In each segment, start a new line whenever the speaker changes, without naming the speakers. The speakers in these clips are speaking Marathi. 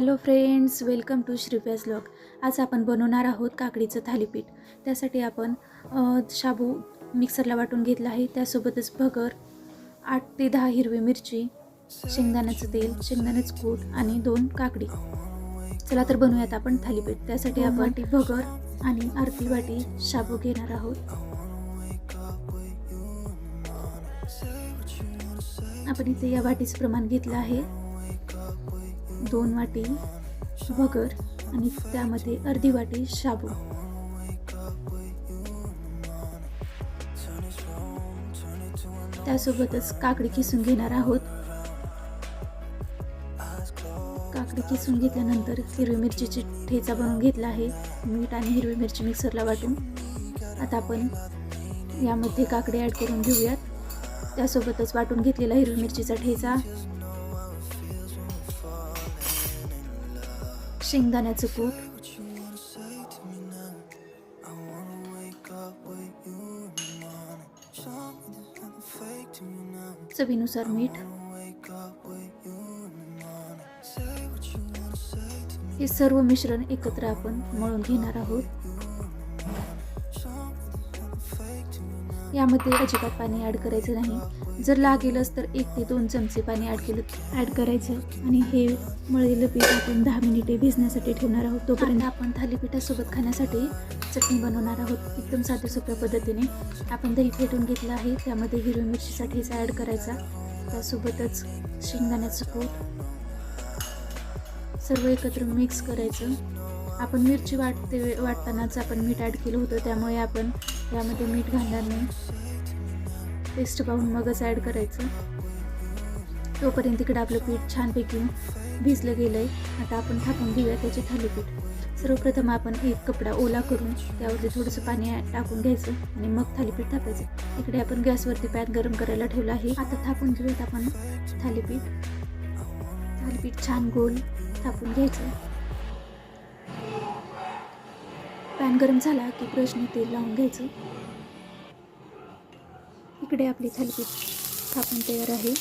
हॅलो फ्रेंड्स वेलकम टू श्रीप्याज ब्लॉग. आज आपण बनवणार आहोत काकडीचं थालीपीठ. त्यासाठी आपण शाबू मिक्सरला वाटून घेतला आहे. त्यासोबतच भगर आठ ते दहा हिरवी मिरची शेंगदाण्याचं तेल शेंगदाण्याचं कूट आणि दोन काकडी. चला तर बनवूयात आपण थालीपीठ. त्यासाठी आपण वाटी भगर आणि अर्धी वाटी शाबू घेणार आहोत. आपण इथे या वाटीचं प्रमाण घेतलं आहे. दोन वाटी भगर आणि त्यामध्ये अर्धी वाटी शाबू. त्यासोबतच काकडी किसून घेणार आहोत. काकडी किसून घेतल्यानंतर हिरवी मिरचीची ठेचा बनवून घेतला आहे. मीठ आणि हिरवी मिरची मिक्सरला वाटून. आता आपण यामध्ये काकडी ॲड करून घेऊयात. त्यासोबतच वाटून घेतलेला हिरवी मिरचीचा ठेचा. शेंगदाण्याचं कूट चवीनुसार मीठ. हे सर्व मिश्रण एकत्र आपण मळून घेणार आहोत. यामध्ये अजिबात पाणी ॲड करायचं नाही. जर लागेलच तर एक ते दोन चमचे पाणी ॲड केलं ॲड करायचं. आणि हे मळलेलं पीठ आपण दहा मिनिटे भिजण्यासाठी ठेवणार आहोत. तोपर्यंत आपण थालीपीठासोबत खाण्यासाठी चटणी बनवणार आहोत. एकदम साध्या सोप्या पद्धतीने. आपण दही फेटून घेतलं आहे. त्यामध्ये हिरवी मिरचीचा ठेचा ॲड करायचा. त्यासोबतच शेंगदाण्याचं कूट. सर्व एकत्र मिक्स करायचं. आपण मिरची वाटते वाटतानाच आपण मीठ ॲड केलं होतं. त्यामुळे आपण यामध्ये मीठ घालणार नाही. पेस्ट पाहून मगच ॲड करायचं. तोपर्यंत तिकडे आपलं पीठ छानपैकी भिजलं गेलं आहे आता आपण थापून घेऊया त्याचे थालीपीठ. सर्वप्रथम आपण एक कपडा ओला करून त्यावरती थोडंसं पाणी टाकून घ्यायचं आणि मग थालीपीठ थापायचं. इकडे आपण गॅसवरती पॅन गरम करायला ठेवलं आहे. आता थापून घेऊयात आपण थालीपीठ. थालीपीठ छान गोल थापून घ्यायचं. पॅन गरम झाला की ब्रशने तेल लावून घ्यायचं. इकडे आपली थालीपीठ थापून तयार आहे.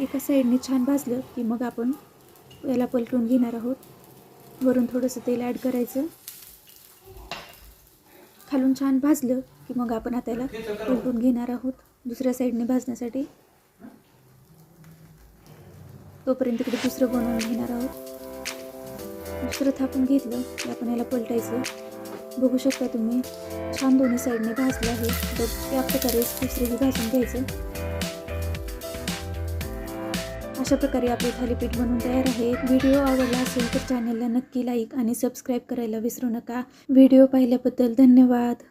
एका साईडने छान भाजलं की मग आपण याला पलटून घेणार आहोत. वरून थोडंसं तेल ॲड करायचं. खालून छान भाजलं की मग आपण आता याला पलटून घेणार आहोत. दुसऱ्या साईडने भाजण्यासाठी. तोपर्यंत तिकडे दुसरं बनवून घेणार आहोत. दुसरं थापून घेतलं की आपण याला पलटायचं. बघू शकता तुम्ही छान दोन्ही साईडने भाजलं आहे. तर त्या प्रकारे दुसरंही भाजून घ्यायचं. अशा प्रकारे आपले थालीपीठ बनवून तयार आहे. व्हिडिओ आवडला असेल तर चॅनलला नक्की लाईक आणि सबस्क्राईब करायला विसरू नका. व्हिडिओ पाहिल्याबद्दल धन्यवाद.